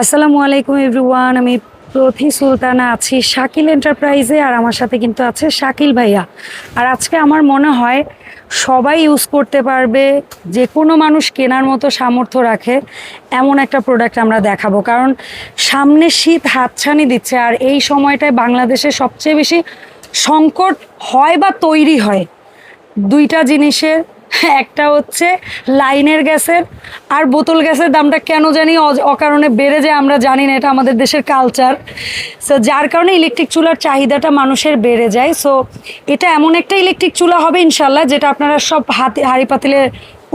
আসসালামু আলাইকুম এভরিওয়ান, আমি প্রথি সুলতানা আছি শাকিল এন্টারপ্রাইজে আর আমার সাথে কিন্তু আছে শাকিল ভাইয়া। আর আজকে আমার মনে হয় সবাই ইউজ করতে পারবে যে কোনো মানুষ কেনার মতো সামর্থ্য রাখে, এমন একটা প্রোডাক্ট আমরা দেখাবো। কারণ সামনে শীত হাতছানি দিচ্ছে আর এই সময়টায় বাংলাদেশে সবচেয়ে বেশি সংকট হয় বা তৈরি হয় দুইটা জিনিসের একটা হচ্ছে লাইনের গ্যাসের আর বোতল গ্যাসের দামটা কেন জানি অকারণে বেড়ে যায় আমরা জানি না, এটা আমাদের দেশের কালচার সো যার কারণে ইলেকট্রিক চুলার চাহিদাটা মানুষের বেড়ে যায়। সো এটা এমন একটা ইলেকট্রিক চুলা হবে ইনশাল্লাহ যেটা আপনারা সব হাতি হাড়ি পাতিলে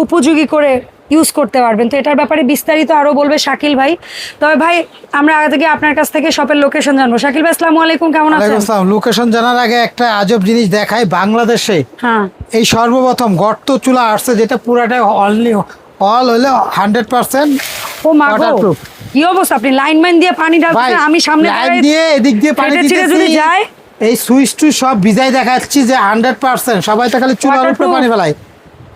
উপযোগী করে ইউজ করতে পারবেন। তো এটার ব্যাপারে বিস্তারিত আরও বলবে শাকিল ভাই। তবে ভাই আমরা আগে থেকে আপনার কাছ থেকে শপের লোকেশন জানব। শাকিল ভাই আসসালামু আলাইকুম কেমন আছেন? লোকেশন জানার আগে একটা আজব জিনিস দেখায় বাংলাদেশে হ্যাঁ। এই সর্বপ্রথম গর্ত চুলা আসছে যেটা পুরাটাই অনলি অল হলো হান্ড্রেড পার্সেন্ট ও মাগো কি অবস্থা? আপনি লাইন মাইন দিয়ে পানি ঢালছেন আমি সামনে লাইন দিয়ে এদিক দিয়ে পানি ছিঁড়ে যদি যায়? এই সুইচ টু সব ভিজাই দেখাচ্ছি যে হান্ড্রেড পার্সেন্ট সবাই তো খালি চুলার উপরে পানি ফেলায়।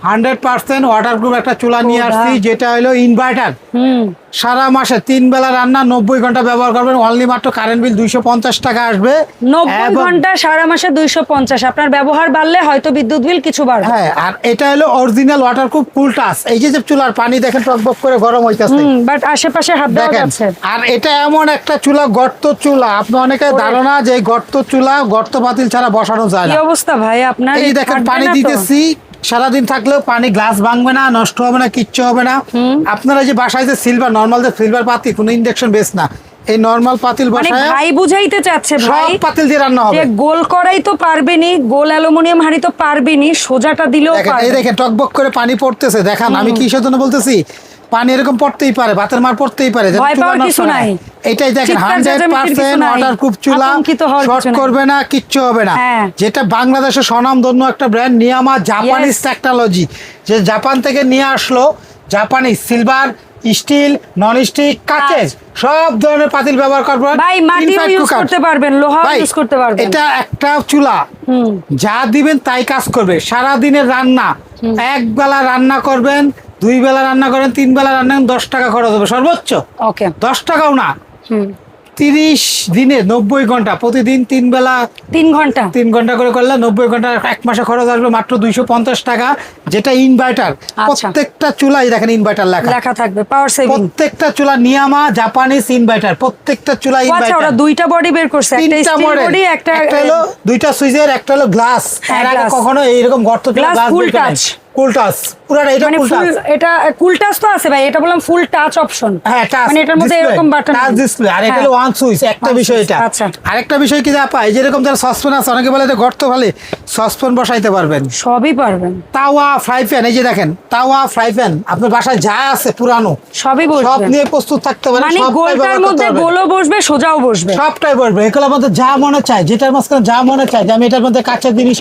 হান্ড্রেড পার্সেন্ট ওয়াটার প্রুফ একটা চুলা নিয়ে আসছি যেটা হলো ইনভার্টার সারা মাসে তিন বেলা রান্না নব্বই ঘণ্টা ব্যবহার করবেন অনলি মাত্র কারেন্ট বিল দুইশো পঞ্চাশ টাকা আসবে। নব্বই ঘণ্টা সারা মাসে দুইশো পঞ্চাশ। আপনার ব্যবহার বাড়লে হয়তো বিদ্যুৎ বিল কিছু বাড়বে। হ্যাঁ আর এটা হলো অরিজিনাল ওয়াটার খুব ফুল টাচ এই যে চুলার পানি দেখেন টকবক করে গরম হইতেছে। বাট আশেপাশে হাত দেখেন আর এটা এমন একটা চুলা গর্ত চুলা। আপনি অনেকের ওরে। ধারণা যে গর্ত চুলা গর্ত পাতিল ছাড়া বসানো যায় না। অবস্থা ভাই আপনার? এই দেখেন পানি দিতেছি। সারাদিন থাকলেও পানি গ্লাস ভাঙবে না নষ্ট হবে না কিচ্ছু হবে না। আপনারা যে বাসায় যে সিলভার নর্মাল যে সিলভার পাতি কোনো ইন্ডাকশন বেস না। এই নর্মাল পাতিল মানে বসায় ভাই বুঝাইতে চাচ্ছে ভাই সব পাতিল দিয়ে রান্না হবে। গোল করাই তো পারবেনি গোল অ্যালুমিনিয়াম হাঁড়ি তো পারবেনি সোজাটা দিলেও পারবে এই দেখেন টকবক করে পানি পড়তেছে দেখান আমি কি জন্য বলতেছি? পানি এরকম পড়তেই পারে ভাতের মার পড়তেই পারে। এটাই দেখেন হান্ড্রেড পার্সেন্ট ওয়াটার খুব চুলা শর্ট করবে না কিচ্ছু হবে না। হ্যাঁ। যেটা বাংলাদেশের স্বনামধন্য একটা ব্র্যান্ড নিয়ামা জাপানিজ টেকনোলজি যে জাপান থেকে নিয়ে আসলো জাপানি সিলভার স্টিল নন স্টিক কাচের সব ধরনের পাতিল ব্যবহার করবেন। ভাই ইউজ করতে পারবেন ইউজ করতে পারবেন। এটা একটা চুলা। যা দিবেন তাই কাজ করবে। সারা দিনের রান্না এক বেলা রান্না করবেন দুই বেলা রান্না করেন তিন বেলা রান্না করেন, দশ টাকা খরচ হবে সর্বোচ্চ। ওকে। দশ টাকাও না। তিরিশ দিনে নব্বই ঘণ্টা প্রতিদিন তিন বেলা তিন ঘণ্টা? তিন ঘণ্টা করে করলে নব্বই ঘণ্টা এক মাসে খরচ আসবে মাত্র দুইশো পঞ্চাশ টাকা যেটা ইনভার্টার। প্রত্যেকটা চুলাই দেখেন ইনভার্টার লেখা। লেখা থাকবে পাওয়ার সেভিং প্রত্যেকটা চুলা নিয়ামা জাপানিজ ইনভার্টার প্রত্যেকটা চুলা আচ্ছা ওরা ইনভার্টার দুইটা বডি বের করছে একটা স্টিল বডি একটা একটা হলো দুইটা সুইচের একটা হলো গ্লাস হ্যাঁ, এর আগে কখনো এইরকম গর্ত গ্লাস full touch। টাচ পুরোটা এটা মানে ফুল এটা কুল টাচ তো আছে ভাই এটা বললাম ফুল টাচ অপশন হ্যাঁ টাচ মানে এটার মধ্যে এরকম বাটন টাচ ডিসপ্লে আর এটা হলো ওয়ান সুইচ একটা বিষয় এটা। আচ্ছা। আরেকটা বিষয় কি আপা এই যেরকম যারা সসপ্যান আছে অনেকে বলে যে গর্ত ফেলে সসপ্যান বসাইতে পারবেন। সবই পারবেন। তাওয়া ফ্রাই প্যান এই যে দেখেন তাওয়া ফ্রাই প্যান আপনার বাসায় যা আছে পুরানো সবই সব বসবে নিয়ে প্রস্তুত থাকতে পারেন মানে গোলটার মধ্যে গোলও বসবে সোজাও বসবে। সবটাই বসবে এগুলোর মধ্যে যা মনে চায় যেটার মাঝখানে যা মনে চায় যে আমি এটার মধ্যে কাঁচের জিনিস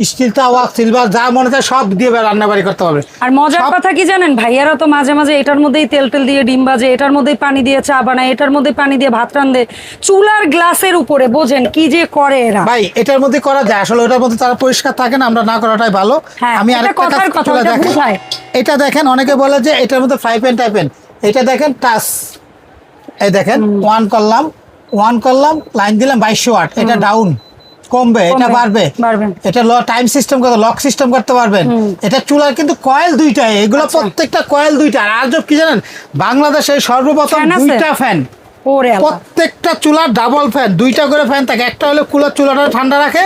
স্টিল তাওয়া সিলভার যা মনে চায় সব দিয়ে রান্না বাড়ি করতে পারবে আর মজার কথা কি জানেন? ভাইয়ারা তো মাঝে মাঝে এটার মধ্যেই তেল তেল দিয়ে ডিম ভাজে এটার মধ্যেই পানি দিয়ে চা বানায় এটার মধ্যে পানি দিয়ে ভাত রান্ধে চুলার গ্লাসের উপরে বোঝেন কি যে করে এরা। ভাই এটার মধ্যে করা যায়। আসলে ওটার মধ্যে তারা পরিষ্কার থাকে না আমরা না করাটাই ভালো। হ্যাঁ, আমি এটা আরেকটা কথার কথা, তুলে দেখেন। বোঝায়। এটা দেখেন অনেকে বলে যে এটার মধ্যে ফ্রাই প্যান টাইপেন এটা দেখেন টাচ এই দেখেন ওয়ান করলাম ওয়ান করলাম লাইন দিলাম বাইশশো ওয়াট এটা ডাউন কমবে এটা বাড়বে। এটা টাইম সিস্টেম করতে লক সিস্টেম করতে পারবেন। এটা চুলার কিন্তু কয়েল দুইটা এগুলো আচ্ছা। প্রত্যেকটা কয়েল দুইটা। আর আজব কি জানেন বাংলাদেশে সর্বপ্রথম দুইটা ফ্যান প্রত্যেকটা চুলার ডাবল ফ্যান দুইটা করে ফ্যান থাকে। একটা হলো কুলার চুলাটা ঠান্ডা রাখে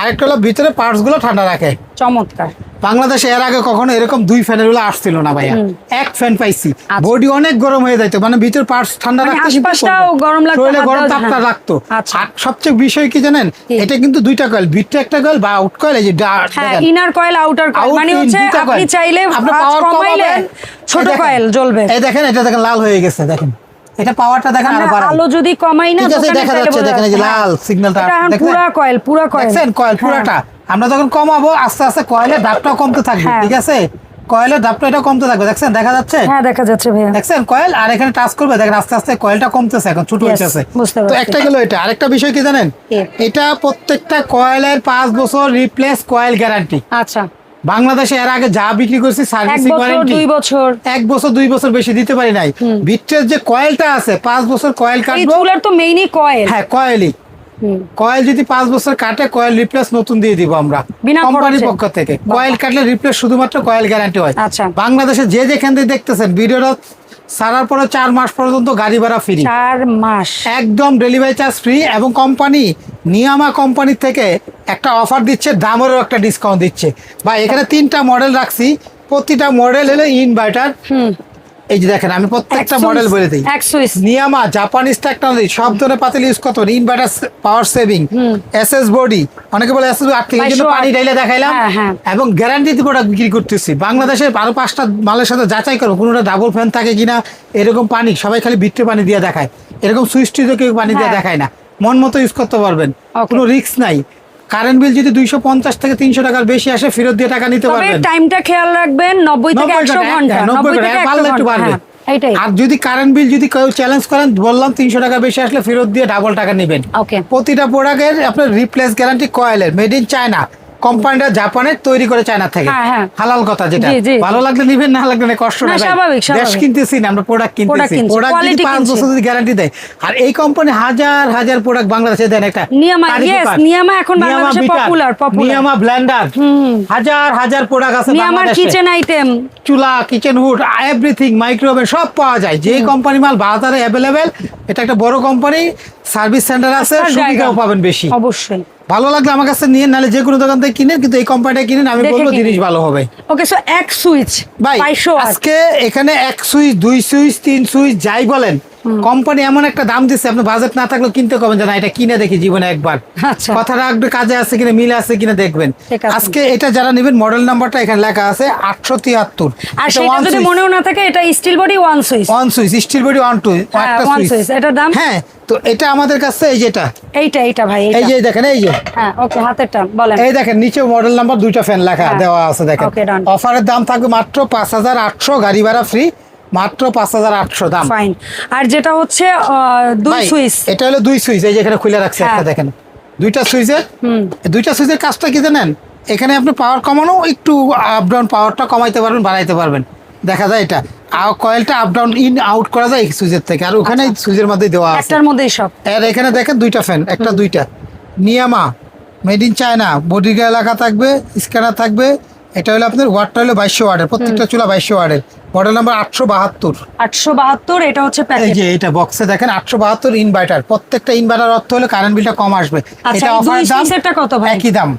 আরেকটা হলো ভিতরে পার্টসগুলো ঠান্ডা রাখে। চমৎকার। বাংলাদেশে এর আগে কখনো এরকম দুই ফ্যানেরগুলো আসছিল না ভাইয়া। এক ফ্যান পাইছি। বডি অনেক গরম হয়ে যাইতো মানে ভিতর পার্টস ঠান্ডা আচ্ছা। মানে রাখতে। গরম লাগতো, গরম তাপটা রাখতো। আচ্ছা। সবচেয়ে বিষয় কি জানেন? এটা কিন্তু দুইটা কয়েল ভিতরে একটা কয়েল বা আউট কয়েল এই যে ইনার কয়েল আউটার কয়েল মানে হচ্ছে আপনি চাইলে আপনি আঁচ power কমাইলে ছোট কয়েল জ্বলবে। এই দেখেন এটা দেখেন লাল হয়ে গেছে দেখেন। এটা পাওয়ারটা দেখেন আরও আলো যদি কমাই না দেখা যাচ্ছে, দেখেন এই যে লাল এটা এখন কয়েল পুরা কয়েল দেখছেন? কয়েল হ্যাঁ। পুরাটা। আমরা যখন কমাবো আস্তে আস্তে কয়েলের দাপটাও কমতে থাকবে হ্যাঁ। ঠিক আছে? কয়েলের দাপটা এটা কমতে থাকবে। দেখছেন? দেখা যাচ্ছে? হ্যাঁ দেখা যাচ্ছে ভাইয়া। দেখছেন? কয়েল আর এখানে টাচ করবে দেখেন আস্তে আস্তে কয়েলটা কমতেছে এখন ছোট হইতেছে। তো একটা গেল এটা। আরেকটা বিষয় কি জানেন? এটা প্রত্যেকটা কয়েলের পাঁচ বছর রিপ্লেস কয়েল গ্যারান্টি আচ্ছা। বাংলাদেশে এর আগে যা বিক্রি করছি সার্ভিসিং ওয়ারেন্টি দুই বছর। এক বছর দুই বছর বেশি দিতে পারি নাই। ভিটের যে কয়েলটা আছে পাঁচ বছর কয়েল কাটবো। চুলার তো মেইনই কয়েল। হ্যাঁ কয়েলই। কয়েল যদি পাঁচ বছর কাটে কয়েল রিপ্লেস নতুন দিয়ে দিব আমরা। কোম্পানির পক্ষ থেকে। কয়েল কাটলে রিপ্লেস শুধুমাত্র কয়েল গ্যারান্টি হয়। আচ্ছা। বাংলাদেশে যে যেখান থেকে দেখতেছেন ভিডিওটা সারার পরে চার মাস পর্যন্ত গাড়ি ভাড়া ফ্রি চার মাস। একদম ডেলিভারি চার্জ ফ্রি এবং কোম্পানি নিয়ামা কোম্পানি থেকে একটা অফার দিচ্ছে দামেরও একটা ডিসকাউন্ট দিচ্ছে। বা এখানে তিনটা মডেল রাখছি। প্রতিটা মডেল হলো ইনভার্টার এই যে দেখেন আমি প্রত্যেকটা মডেল বলে দিই। নিয়ামা জাপানিজ টেকনোলজি সব ধরনের পাতিল ইউজ করতে পারে inverter power saving SS body অনেকে বলে এসএস থেকে জন্য পানি ডাইলে দেখাইলাম। হ্যাঁ, হ্যাঁ। এবং গ্যারান্টি দিয়ে প্রোডাক্ট বিক্রি করতেছি। বাংলাদেশে বারো পাঁচটা মালের সাথে যাচাই করব কোনোটা ডাবল ফ্যান থাকে কিনা এরকম পানি সবাই খালি ভিতরে পানি দিয়ে দেখায়। এরকম সুইচ টুইচও কেউ পানি দিয়ে হ্যাঁ। দেখায় না। মন মতো ইউজ করতে পারবেন। কোনো রিস্ক নাই। কারেন্ট বিল যদি দুইশো পঞ্চাশ থেকে তিনশো টাকার বেশি আসে ফেরত দিয়ে টাকা নিতে তবে পারবেন। টাইমটা খেয়াল রাখবেন নব্বই থেকে 90 একশো ঘণ্টা হ্যাঁ, 90 নব্বই থেকে পারলে একশো একটু ঘণ্টা বাড়বে। এইটাই আর যদি কারেন্ট বিল যদি কেউ চ্যালেঞ্জ করেন বললাম তিনশো টাকা বেশি আসলে ফেরত দিয়ে ডাবল টাকা নেবেন। প্রতিটা প্রোডাক্টের আপনার রিপ্লেস গ্যারান্টি কয়েলের মেড ইন চায়না কোম্পানিটা জাপানের তৈরি করে চায়না থেকে। হ্যাঁ, হ্যাঁ। হালাল কথা যেটা। ভালো লাগলে নিবেন না লাগলে কষ্ট না, স্বাভাবিক, দেশ কিনতেছি না আমরা প্রোডাক্ট কিনতেছি। প্রোডাক্ট যদি পাঁচ বছর যদি গ্যারান্টি দেয় আর এই কোম্পানি হাজার হাজার প্রোডাক্ট বাংলাদেশে দেন একটা নিয়ামা, দোকান। নিয়ামা এখন বাংলাদেশে popular, popular। নিয়ামা ব্লেন্ডার হাজার হাজার প্রোডাক্ট আছে নিয়ে বাংলাদেশে। কিচেন আইটেম চুলা kitchen hood everything micro oven সব পাওয়া যায়। যে কোম্পানি মাল বাজারে অ্যাভেলেবেল এটা একটা বড় কোম্পানি সার্ভিস সেন্টার আছে সুবিধাও পাবেন বেশি। অবশ্যই। ভালো লাগলে আমার কাছে নিয়ে নালে যে কোনো দোকান থেকে কিনেন কিন্তু এই কোম্পানিটা কিনেন আমি বলব জিনিস ভালো হবে। ওকে সো এক সুইচ ভাই আজকে এখানে এক সুইচ দুই সুইচ তিন সুইচ যাই বলেন কোম্পানি এমন একটা দাম দিচ্ছে আপনি বাজেট না থাকলে কিনতে কবেন না এটা কিনে দেখি জীবনে একবার। আচ্ছা। কথাটা একটু কাজে আছে কিনা মিলে আছে কিনা দেখবেন। আজকে এটা যারা নেবেন মডেল নাম্বারটা এখানে লেখা আছে আটশো তিয়াত্তর। আর সেটা যদি মনেও না থাকে এটা steel body one switch one switch steel body one two একটা সুইচ এটার দাম? হ্যাঁ তো এটা আমাদের কাছে এই যেটা। এইটা এইটা ভাই এই যে দেখেন এই যে। হ্যাঁ ওকে হাতের টান বলেন। এই দেখেন নিচে মডেল নাম্বার দুইটা ফ্যান লেখা হ্যাঁ। দেওয়া আছে দেখেন। অফারের দাম থাকবে মাত্র পাঁচ হাজার আটশো গাড়ি ভাড়া ফ্রি মাত্র পাঁচ হাজার আটশো দাম। ফাইন আর যেটা হচ্ছে দুই সুইচ। এটা হলো দুই সুইচ এই যে এখানে খুলে রাখছে একটা হ্যাঁ। দেখেন। দুইটা সুইচের দুইটা সুইচের কাজটা কি জানেন? এখানে আপনি পাওয়ার কমানো একটু আপ ডাউন পাওয়ারটা কমাইতে পারবেন বাড়াইতে পারবেন। দেখা যায় এটা। আর কয়েলটা আপ ডাউন ইন আউট করা যায় সুইচের থেকে। আর ওখানে সুইচের মধ্যে দেওয়া আছে। একটার মধ্যেই সব। আর এখানে দেখেন দুইটা ফ্যান একটা দুইটা। Niyama made in China body এলাকা থাকবে স্ক্যানার থাকবে এটা হলো আপনার ওয়ার্ডটা হলো বাইশশো ওয়ার্ডের প্রত্যেকটা চুলা বাইশশো ওয়ার্ডের। মডেল নাম্বার আটশো বাহাত্তর। আটশো বাহাত্তর এটা হচ্ছে এই যে এটা বক্সে দেখেন আটশো বাহাত্তর ইনভার্টার প্রত্যেকটা ইনভার্টার অর্থ হলে কারেন্ট বিলটা কম আসবে। আচ্ছা, এটা অফার দাম সুইচেরটা কত ভাই? একই দাম।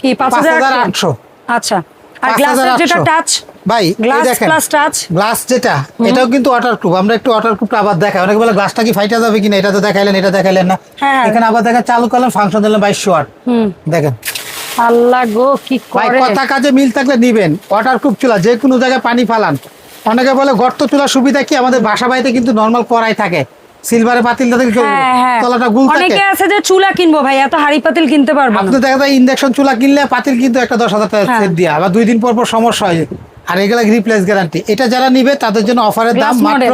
কি পাঁচ হাজার আটশো? আচ্ছা। আর গ্লাসের যেটা। টাচ ভাই এই গ্লাস টাচ গ্লাস যেটা এটাও কিন্তু ওয়াটার প্রুফ আমরা একটু ওয়াটার প্রুফটা আবার দেখাই। অনেকে বলে গ্লাসটা কি ফাইটা যাবে কিনা? এটা তো দেখাইলেন এটা দেখাইলেন না। হ্যাঁ। এখানে আবার দেখেন চালু করলেন ফাংশন দিলেন বাইশশো ওয়াট হুম। দেখেন। আল্লাহ গো কি ভাই কথা কাজে মিল থাকলে নিবেন ওয়াটার প্রুফ চুলা যে কোনো জায়গায় পানি ফালান। অনেকে বলে গর্ত চুলার সুবিধা কি? আমাদের বাসা বাড়িতে কিন্তু নর্মাল কড়াই থাকে। সিলভারে পাতিল থাকে হ্যাঁ হ্যাঁ। তলাটা গুল থাকে। অনেকে আছে যে চুলা কিনবো ভাই এত হাড়ি পাতিল কিনতে পারব আপনি দেখা যায় ইন্ডাকশন চুলা কিনলে পাতিল কিন্তু একটা দশ হাজার টাকা হ্যাঁ। সেট দিয়া আবার দুই দিন পর পর সমস্যা হয়। আর এগুলা রিপ্লেস গ্যারান্টি এটা যারা নিবে তাদের জন্য অফারের দাম মাত্র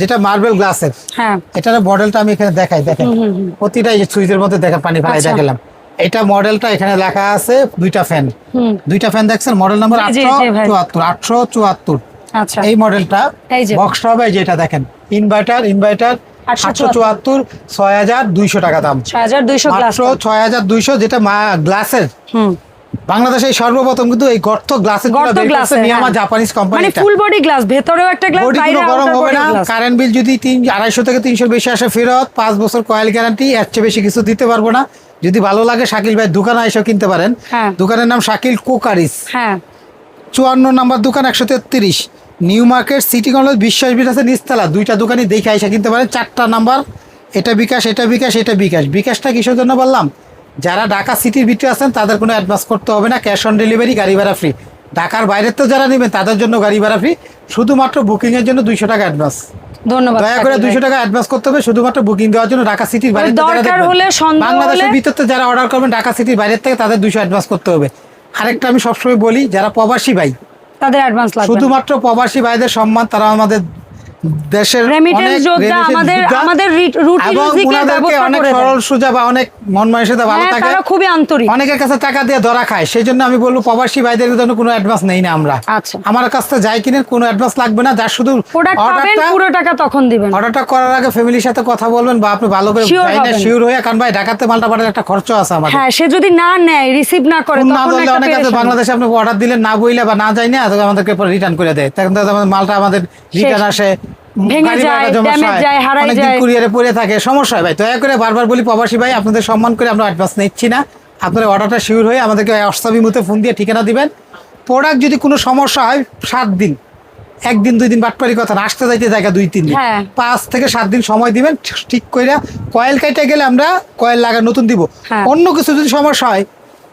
যেটা মার্বেল গ্লাসের হ্যাঁ। এটার মডেলটা আমি এখানে দেখাই দেখেন। প্রতিটা সুইচের মধ্যে দেখা পানি ফেলাই আচ্ছা। দেখালাম। এটা মডেলটা এখানে লেখা আছে দুইটা ফ্যান দুইটা ফ্যান দেখছেন? মডেল নাম্বার চুয়াত্তর আটশো চুয়াত্তর। আচ্ছা। এই মডেলটা। বক্সটা হবে যেটা দেখেন। ইনভার্টার ইনভার্টার আটশো চুয়াত্তর ছয় হাজার দুইশো টাকা দাম। ছয় হাজার দুইশো ছয় হাজার দুইশো যেটা গ্লাসের বাংলাদেশে সর্বপ্রথম কিন্তু এই গর্ত গ্লাসের গর্ত। জাপানিজ মানে কোম্পানি ফুল বডি গ্লাস ভেতরেও একটা গ্লাস বাইরে গরম হবে না। কারেন্ট বিল যদি তিন আড়াইশো থেকে তিনশোর বেশি আসে ফেরত পাঁচ বছর কয়েল গ্যারান্টি এর চেয়ে বেশি কিছু দিতে পারব না। যদি ভালো লাগে শাকিল ভাই দোকানে এসেও কিনতে পারেন। হ্যাঁ। দোকানের নাম শাকিল কোকারিস। হ্যাঁ। চুয়ান্ন নাম্বার দোকান একশো তেত্রিশ। নিউ মার্কেট সিটি কলেজ বিশ্বাস বিরাসে নিচতলা। দুইটা দোকানই দেখে এসে কিনতে পারেন। চারটা নাম্বার এটা বিকাশ এটা বিকাশ এটা বিকাশ। বিকাশটা কিসের জন্য বললাম? যারা ঢাকা সিটির ভিতরে আছেন তাদের কোনো অ্যাডভান্স করতে হবে না। ক্যাশ অন ডেলিভারি গাড়ি ভাড়া ফ্রি ঢাকার বাইরের তো যারা নেবেন তাদের জন্য গাড়ি ভাড়া ফ্রি শুধুমাত্র বুকিংয়ের জন্য দুইশো টাকা অ্যাডভান্স ধন্যবাদ দয়া করে শাকিল দুইশো ভাই। টাকা অ্যাডভান্স করতে হবে শুধুমাত্র বুকিং দেওয়ার জন্য ঢাকা সিটির বাইরে দরকার দেখবেন। হলে, বাংলাদেশের ভিতর থেকে যারা অর্ডার করবেন ঢাকা সিটির বাইরের থেকে তাদের অ্যাডভান্স করতে হবে আরেকটা আমি সবসময় বলি যারা প্রবাসী ভাই তাদের অ্যাডভান্স লাগবে শুধুমাত্র প্রবাসী ভাইদের সম্মান তারা আমাদের দেশের অনেক যোদ্ধা, আমাদের- আমাদের রুটি ব্যবস্থা অনেক সরল সোজা বা অনেক মন মানসিকতা ভালো হ্যাঁ, থাকে। তারা খুবই আন্তরিক। অনেকের কাছে টাকা দিয়ে ধরা খায়। সেই জন্য আমি বলব প্রবাসী ভাইদের জন্য কোনো অ্যাডভান্স নেই না আমরা। আচ্ছা। আমার কাছ থেকে যাই কিনে কোনো অ্যাডভান্স লাগবে না। যার শুধু অর্ডারটা পুরো টাকা তখন দিবেন। অর্ডারটা করার আগে ফ্যামিলির সাথে কথা বলবেন বা আপনি ভালো করে Sure যাই না শিওর হয়ে কারণ ভাই ঢাকাতে মালটা একটা খরচ আছে আমাদের। হ্যাঁ সে যদি না নেয় রিসিভ না করে তখন একটা অনেক আছে বাংলাদেশে আপনি অর্ডার দিলেন না বইলে বা না যাই না আমাদেরকে রিটার্ন করে দেয়। তখন তো আমাদের মালটা আমাদের রিটার্ন আসে। ভেঙে যায়, হয়, যায়, অনেকদিন যায়। কুরিয়ারে পড়ে থাকে সমস্যা হয় ভাই দয়া করে বারবার বলি প্রবাসী ভাই আপনাদের সম্মান করে আমরা অ্যাডভান্স নিচ্ছি না আপনারা অর্ডারটা শিওর হয়ে আমাদেরকে অস্তাবিমুতে ফোন দিয়ে ঠিকানা দিবেন প্রোডাক্ট যদি কোনো সমস্যা হয় সাত দিন একদিন দুই দিন বাটপারি কথা আসতে যাইতে জায়গা দুই তিন দিন হ্যাঁ। পাঁচ থেকে সাত দিন সময় দিবেন ঠিক করে কয়েল কাইটে গেলে আমরা কয়েল লাগা নতুন দিব হ্যাঁ। অন্য কিছু যদি সমস্যা হয়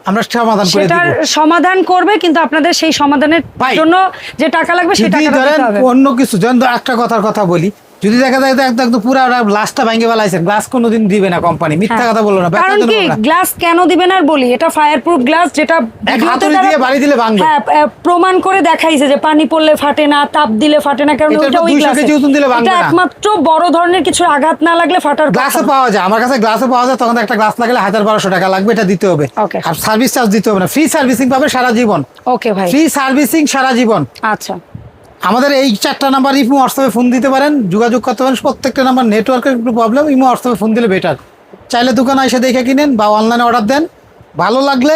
আমরা সমাধান করে সেটার সমাধান করবে কিন্তু আপনাদের সেই সমাধানের জন্য যে টাকা লাগবে দিতে হবে। অন্য কিছু যেন একটা কথার কথা বলি যদি দেখা যায় একদম পুরো গ্লাসটা ভেঙে ফেলাইছেন গ্লাস কোনোদিন দিবে না কোম্পানি মিথ্যা হ্যাঁ। কথা বলল না কারণ কি। গ্লাস কেন দিবেন আর বলি? এটা ফায়ার প্রুফ গ্লাস যেটা হাতুড়ি দিয়ে বাড়ি দিলে ভাঙবে। হ্যাঁ প্রমাণ করে দেখাইছে যে পানি পড়লে ফাটে না তাপ দিলে ফাটে না কারণ এটা ওই গ্লাসে দিলে ভাঙবে না। একমাত্র বড় ধরনের কিছু আঘাত না লাগলে ফাটার গ্লাসে পাওয়া যায় আমার কাছে গ্লাসে পাওয়া যায় তখন একটা গ্লাস লাগলে হাজার বারোশো টাকা লাগবে এটা দিতে হবে। আর সার্ভিস চার্জ দিতে হবে না ফ্রি সার্ভিসিং পাবে সারা জীবন। ওকে ভাই। ফ্রি সার্ভিসিং সারা জীবন। আচ্ছা। আমাদের এই চারটা নাম্বার ইমো হোয়াটসঅ্যাপে ফোন দিতে পারেন যোগাযোগ করতে পারেন প্রত্যেকটা নাম্বার নেটওয়ার্কের একটু প্রবলেম ইমো হোয়াটসঅ্যাপে ফোন দিলে বেটার চাইলে দোকানে এসে দেখে কিনেন বা অনলাইনে অর্ডার দেন। ভালো লাগলে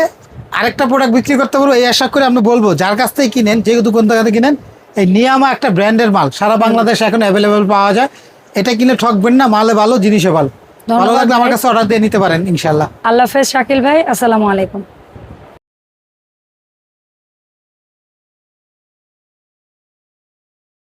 আরেকটা প্রোডাক্ট বিক্রি করতে পারব এই আশা করে আমরা বলব যার কাছ থেকে কিনেন যে দোকান থেকে কিনেন এই নিয়ামা একটা ব্র্যান্ডের মাল সারা বাংলাদেশে এখন অ্যাভেলেবেল পাওয়া যায়। এটা কিনে ঠকবেন না মালে ভালো জিনিসও ভালো। ভালো লাগলে আমার কাছে অর্ডার দিয়ে নিতে পারেন ইনশাল্লাহ আল্লাহ হাফেজ শাকিল ভাই আসসালামু আলাইকুম।